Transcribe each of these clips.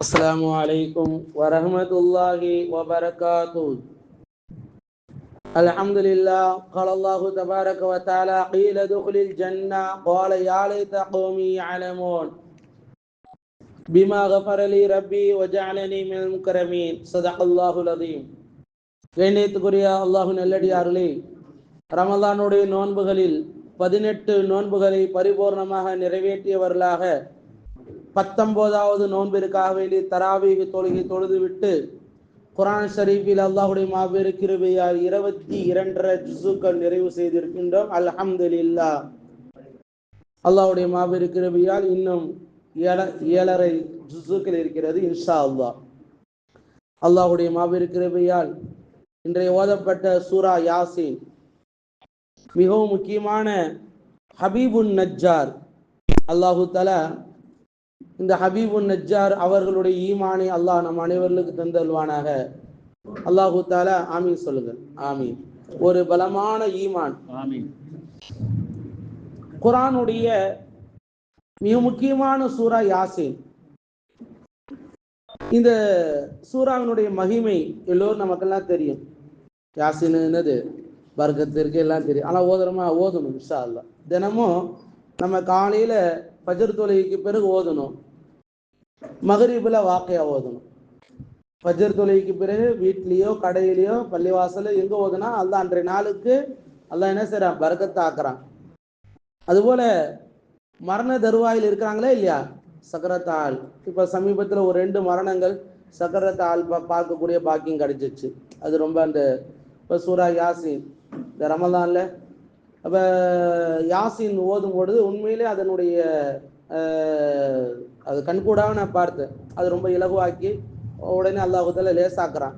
السلام عليكم ورحمة الله وبركاته الحمد لله قال الله تبارك وتعالى قيل ادخل الجنة قال يا ليت قومي يعلمون بما غفر لي ربي وجعلني من المكرمين صدق الله العظيم கண்ணியத்துக்குரிய அல்லாஹு நல்லடியார்களே ரமலானுடைய நோன்புகளில் பதினெட்டு நோன்புகளை பரிபூர்ணமாக நிறைவேற்றியவர்களாக பத்தொன்பதாவது நோன்பிற்காக வேண்டி தராவீக தொழுகை தொழுதுவிட்டு குரான் ஷரீஃபில் அல்லாஹுடைய மாபெரு கிருபையால் இருபத்தி இரண்டரை ஜிசுக்கள் நிறைவு செய்திருக்கின்றோம். அல்ஹம்துலில்லா அல்லாஹுடைய மாபெரு கிருபையால் இன்னும் ஏழ ஏழரை ஜுசுக்கள் இருக்கிறது இன்ஷா அல்லாஹ் அல்லாஹுடைய மாபெரு கிருபையால் இன்றைய ஓதப்பட்ட சூரா யாசின் மிகவும் முக்கியமான ஹபீபுன் நஜ்ஜார். அல்லாஹு தலா இந்த ஹபீபுன் நஜ்ஜார் அவர்களுடைய ஈமானை அல்லாஹ் நம் அனைவர்களுக்கு தந்தல்வானாக அல்லாஹு தாலா ஆமீன் சொல்லுங்க ஆமீன். ஒரு பலமான ஈமான். ஆமீன். குரானுடைய மிக முக்கியமான சூரா யாசின். இந்த சூறாவினுடைய மகிமை எல்லோரும் நமக்கெல்லாம் தெரியும். யாசின் என்னது? வர்க்கத்திற்கு எல்லாம் தெரியும். ஆனால் ஓதுறோமா? ஓதணும் இன்ஷா அல்லா தினமும் நம்ம காலையில பஜர் தொழுகைக்கு பிறகு ஓதணும். மகரீபில் வாக்கையா ஓதணும் பஜர் தொலைக்கு பிறகு வீட்லேயோ கடையிலையோ பள்ளிவாசல எங்க ஓதுனா அல்ல அன்றைய நாளுக்கு அதான் என்ன செய்கிறான் பரக்கத்தை அதுபோல் அதுபோல மரண தருவாயில் இருக்கிறாங்களே இல்லையா? சக்கரத்தாள் இப்போ சமீபத்தில் ஒரு ரெண்டு மரணங்கள் சக்கரத்தாள் பா பார்க்கக்கூடிய பாக்கியம் கிடைச்சிச்சு. அது ரொம்ப அந்த இப்போ சூரா யாசின். இந்த ரமலான்ல. அப்போ யாசின் ஓதும் பொழுது உண்மையிலே அதனுடைய அது கண்கூடாக நான் பார்த்தேன் அது ரொம்ப இலகுவாக்கி உடனே அல்லாஹுதல லேசாக்குறான்.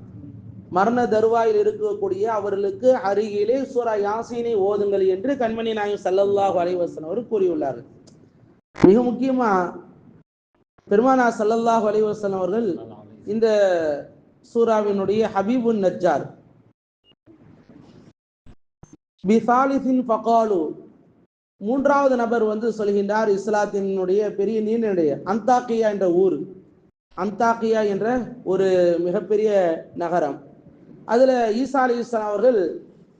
மரண தருவாயில் இருக்கக்கூடிய அவர்களுக்கு அருகிலே சூரா யாசினை ஓதுங்கள் என்று கண்மணி நாயம் சல்லல்லாஹு அலைஹி அவர் கூறியுள்ளார்கள் மிக முக்கியமா பெருமானா சல்லல்லாஹு அலைஹி அவர்கள் இந்த சூராவினுடைய ஹபீபுன் நஜ்ஜார். பிசாலிசின் பகாலு மூன்றாவது நபர் வந்து சொல்கின்றார் இஸ்லாத்தினுடைய பெரிய நீரினுடைய அந்தாக்கியா என்ற ஊர். அந்தாக்கியா என்ற ஒரு மிகப்பெரிய நகரம். அதில் ஈசா அலி இஸ்லாம் அவர்கள்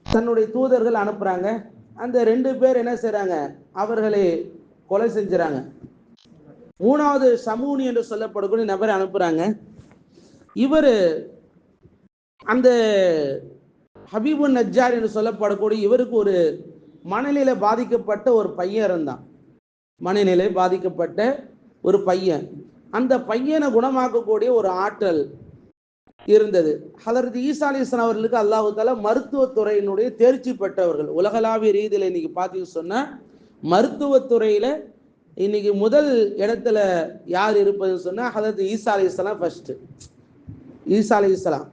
தன்னுடைய தூதர்கள் அனுப்புகிறாங்க அந்த ரெண்டு பேர் என்ன செய்கிறாங்க அவர்களை கொலை செஞ்சுறாங்க. மூணாவது சமூனி என்று சொல்லப்படக்கூடிய நபரை அனுப்புகிறாங்க இவர் அந்த ஹபீபு நஜ்ஜார் என்று சொல்லப்படக்கூடிய இவருக்கு ஒரு மனநிலை பாதிக்கப்பட்ட ஒரு பையன் இருந்தான். மனநிலை பாதிக்கப்பட்ட ஒரு பையன். அந்த பையனை குணமாக்கக்கூடிய ஒரு ஆற்றல் இருந்தது. ஹலரத் ஈசா அலி அவர்களுக்கு அல்லாஹு தால மருத்துவத்துறையினுடைய தேர்ச்சி பெற்றவர்கள். உலகளாவிய ரீதியில் இன்னைக்கு பார்த்தீங்கன்னு சொன்னால் மருத்துவத்துறையில் இன்னைக்கு முதல் இடத்துல யார் இருப்பதுன்னு சொன்னால் ஹலரத் ஈசா அலி இஸ்லாம் ஃபர்ஸ்ட் ஈசா அலி இஸ்லாம்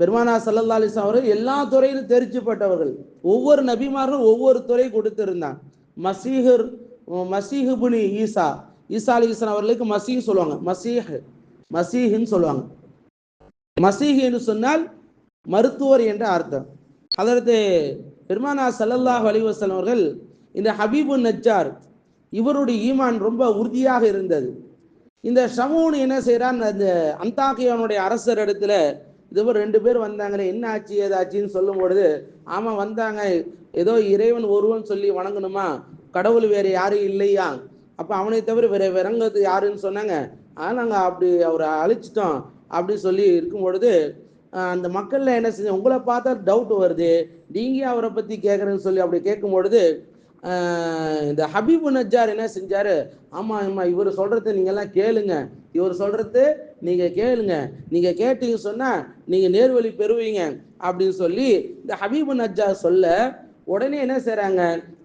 பெருமானா சல்லா அலிஸ்லாம் அவர்கள் எல்லா துறையிலும் தெரிச்சுப்பட்டவர்கள் ஒவ்வொரு நபிமாரும் ஒவ்வொரு துறை கொடுத்திருந்தான் மசீஹர் மசீஹுபுனி ஈசா ஈசா அலி இஸ்லாம் அவர்களுக்கு மசீஹ் சொல்லுவாங்க. மசீஹ் மசீஹின்னு சொல்லுவாங்க. மசீஹ் என்று சொன்னால் மருத்துவர் என்ற அர்த்தம். அதற்கு பெருமானா சல்லல்லாஹ் அலைஹி அவர்கள் இந்த ஹபீபு நஜ்ஜார் இவருடைய ஈமான் ரொம்ப உறுதியாக இருந்தது. இந்த ஷமூன் என்ன செய்கிறான் அந்த அந்தாக்கியவனுடைய அரசர் இடத்துல இதுவும் ரெண்டு பேர் வந்தாங்களே என்ன ஆச்சு ஏதாச்சுன்னு சொல்லும் பொழுது ஆமா வந்தாங்க. ஏதோ இறைவன் ஒருவன் சொல்லி வணங்கணுமா? கடவுள் வேற யாரும் இல்லையா? அப்ப அவனை தவிர வேற விறங்கிறது யாருன்னு சொன்னாங்க. ஆனால் நாங்கள் அப்படி அவரை அழிச்சிட்டோம் அப்படின்னு சொல்லி இருக்கும் பொழுது அந்த மக்கள்ல என்ன செஞ்ச உங்களை பார்த்தா டவுட் வருது. நீங்க அவரை பத்தி கேட்குறேன்னு சொல்லி அப்படி கேட்கும் பொழுது இந்த ஹபீபு நஜ்ஜார் என்ன செஞ்சாரு? ஆமா ஆமா இவர் சொல்கிறத நீங்களெல்லாம் கேளுங்க. இவர் சொல்றது நீங்க கேளுங்க. நீங்க கேட்டீங்க சொன்னா நீங்க நேர்வழி பெறுவீங்க அப்படின்னு சொல்லி இந்த ஹபீபு நஜ்ஜா சொல்ல உடனே என்ன செய்றாங்க?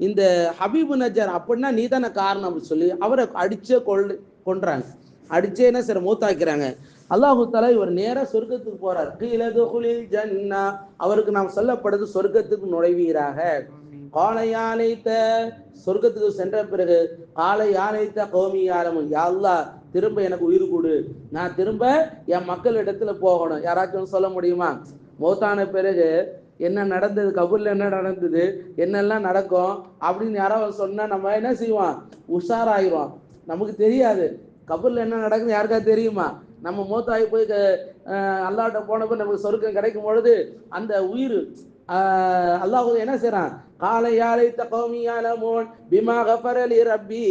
இந்த ஹபீபு நஜ்ஜார் அப்படின்னா நீ தானே காரணம் அப்படின்னு சொல்லி அவரை அடிச்சே கொல் கொன்றாங்க. அடிச்சே என்ன செய்ற மூத்தாக்கிறாங்க. அல்லாஹு தாலா இவர் நேரா சொர்க்கத்துக்கு போறார். கீழதுகுலில் ஜன்னா. அவருக்கு நாம் சொல்லப்படுது சொர்க்கத்துக்கு நுழைவீராக. காலை யானைத்த சொர்க்கத்துக்கு சென்ற பிறகு காலை யானைத்த கோமி யாரமும் யாழ்லா திரும்ப எனக்கு உயிர் கொடு. நான் திரும்ப என் மக்கள் இடத்துல போகணும். யாராச்சும் சொல்ல முடியுமா? மௌத்தான பிறகு என்ன நடந்தது? கபூர்ல என்ன நடந்தது? என்னெல்லாம் நடக்கும்? அப்படின்னு யாராவது சொன்னா நம்ம என்ன செய்வோம்? உஷாராயிரும். நமக்கு தெரியாது. கபூர்ல என்ன நடக்குது யாருக்கா தெரியுமா? நம்ம மூத்தாகி போய் அல்லாட்ட போனப்போ போனப்ப நமக்கு சொருக்கம் கிடைக்கும் பொழுது அந்த உயிர் அல்லாஹ் என்ன செய்யறான் கால யாரை தகோமியாலமோன் பிமா கஃபரலி ரப்பி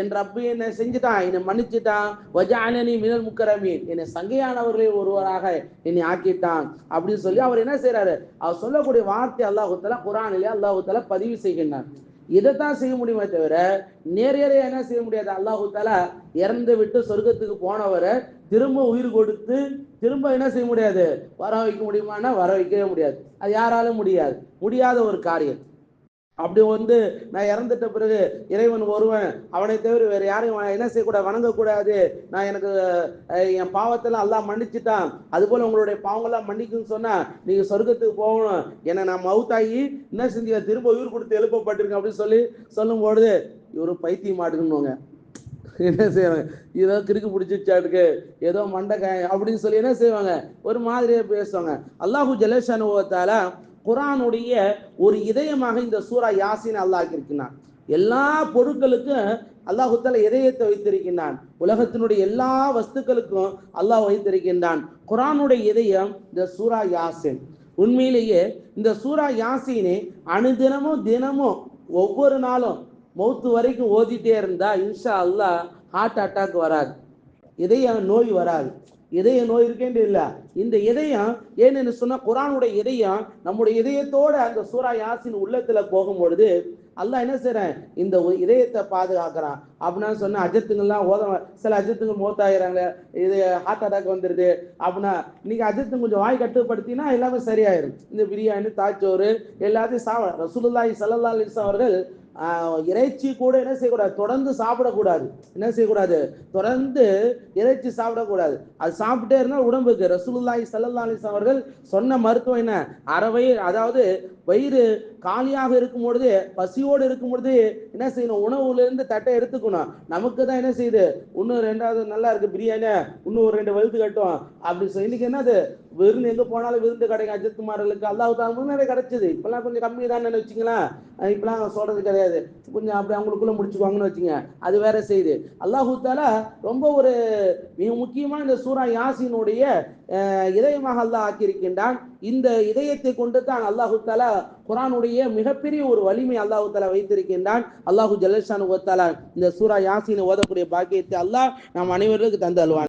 என் ரப்பி என்னை செஞ்சுட்டான் என்னை மன்னிச்சுட்டான் வஜானனி மினல் முக்கரமீன் என்னை சங்கையானவர்களில் ஒருவராக என்னை ஆக்கிட்டான் அப்படின்னு சொல்லி அவர் என்ன செய்யறாரு அவர் சொல்லக்கூடிய வார்த்தை அல்லாஹுத்தலா குரானிலே அல்லாஹுத்தலா பதிவு செய்கின்றான் இதைத்தான் செய்ய முடியுமே தவிர நேரடியாக என்ன செய்ய முடியாது? அல்லாஹு தாலா இறந்து விட்டு சொர்க்கத்துக்கு போனவரை திரும்ப உயிர் கொடுத்து திரும்ப என்ன செய்ய முடியாது? வர வைக்க முடியுமானா வர வைக்கவே முடியாது. அது யாராலும் முடியாது. முடியாத ஒரு காரியம். அப்படி வந்து நான் இறந்துட்ட பிறகு இறைவன் ஒருவன் அவனை தவிர வேறு யாரையும் என்ன செய்யக்கூடாது வணங்கக்கூடாது. நான் எனக்கு என் பாவத்தெல்லாம் அல்லாஹ் மன்னிச்சுட்டான். அதுபோல் உங்களுடைய பாவங்கள்லாம் மன்னிக்குன்னு சொன்னால் நீங்கள் சொர்க்கத்துக்கு போகணும். என்னை நான் மவுத்தாகி என்ன செஞ்சீங்க? திரும்ப உயிர் கொடுத்து எழுப்பப்பட்டிருக்கேன் அப்படின்னு சொல்லி சொல்லும்பொழுது இவரும் பைத்தியம் மாட்டுக்கணுங்க என்ன செய்வாங்க? ஏதோ கிறுக்கு பிடிச்சிச்சாட்டுக்கு ஏதோ மண்டைக்காய் அப்படின்னு சொல்லி என்ன செய்வாங்க? ஒரு மாதிரியே பேசுவாங்க. அல்லாஹு ஜலேஷானுவத்தால குரானுடைய ஒரு இதயமாக இந்த சூரா யாசின் அல்லாஹ் இருக்கிறான் எல்லா பொருட்களுக்கும் அல்லாஹு இதயத்தை வைத்திருக்கின்றான். உலகத்தினுடைய எல்லா வஸ்துக்களுக்கும் அல்லாஹ் வைத்திருக்கின்றான். குரானுடைய இதயம் இந்த சூரா யாசின். உண்மையிலேயே இந்த சூரா யாசீனை அணுதினமும் தினமும் ஒவ்வொரு நாளும் மௌத்து வரைக்கும் ஓதிட்டே இருந்தா இன்ஷா அல்லாஹ் ஹார்ட் அட்டாக் வராது. இதய நோய் வராது. இதய நோய் இருக்கேன் இல்ல இந்த இதயம் ஏன்னு சொன்னா குரானுடைய இதயம் நம்முடைய இதயத்தோட அந்த சூரா யாசின் உள்ளத்துல போகும் பொழுது அல்லாஹ் என்ன செய்யறேன் இந்த ஒ- இதயத்தை பாதுகாக்கிறான். அப்படின்னா சொன்னா அஜத்துங்கெல்லாம் ஓத சில அஜத்துங்க மூத்தாயிராங்க இது ஹார்ட் அட்டாக் வந்துருது. அப்படின்னா இன்னைக்கு அஜத்துங்க கொஞ்சம் வாய் கட்டுப்படுத்தினா எல்லாமே சரியாயிரும். இந்த பிரியாணி தாச்சோறு எல்லாத்தையும் சாவ ரசூலுல்லாய் ஸல்லல்லாஹு அலிஸ் அவர்கள் இறைச்சி கூட என்ன செய்யக்கூடாது? தொடர்ந்து சாப்பிடக்கூடாது. என்ன செய்யக்கூடாது? தொடர்ந்து இறைச்சி சாப்பிடக்கூடாது. அது சாப்பிட்டே இருந்தால் உடம்புக்கு ரசூலுல்லாஹி ஸல்லல்லாஹு அலிஸ் அவர்கள் சொன்ன மருத்துவம் என்ன? அறவை அதாவது வயிறு காலியாக இருக்கும் பொழுது பசியோடு இருக்கும் பொழுது என்ன செய்யணும்? உணவுல இருந்து தட்டை எடுத்துக்கணும். நமக்கு தான் என்ன செய்யுது? இன்னும் ரெண்டாவது நல்லா இருக்கு பிரியாணி இன்னும் ஒரு ரெண்டு வெளுத்து கட்டும். அப்படி இன்னைக்கு என்னது? விருந்து எங்க போனாலும் விருந்து கிடைக்கும் அஜித்குமார்களுக்கு அல்லாஹ் தான் முன்னாடி கிடைச்சது. இப்பெல்லாம் கொஞ்சம் கம்மி தான் வச்சுங்களேன் இப்பெல்லாம் சொல்றது கிடையாது. கொஞ்சம் அப்படி அவங்களுக்குள்ள முடிச்சுக்குவாங்கன்னு வச்சுங்க. அது வேற செய்து அல்லாஹூ தாலா ரொம்ப ஒரு மிக முக்கியமான இந்த சூரா யாசினுடைய இதயமாக அல்லாஹ் ஆக்கியிருக்கின்றான். இந்த இதயத்தை கொண்டு தான் அல்லாஹு தாலா குரானுடைய மிகப்பெரிய ஒரு வலிமை அல்லாஹு தாலா வைத்திருக்கின்றான். அல்லாஹு ஜல்லஷானு தாலா இந்த சூரா யாசினை ஓதக்கூடிய பாக்கியத்தை அல்லாஹ் நாம் அனைவருக்கு தந்து அல்வான்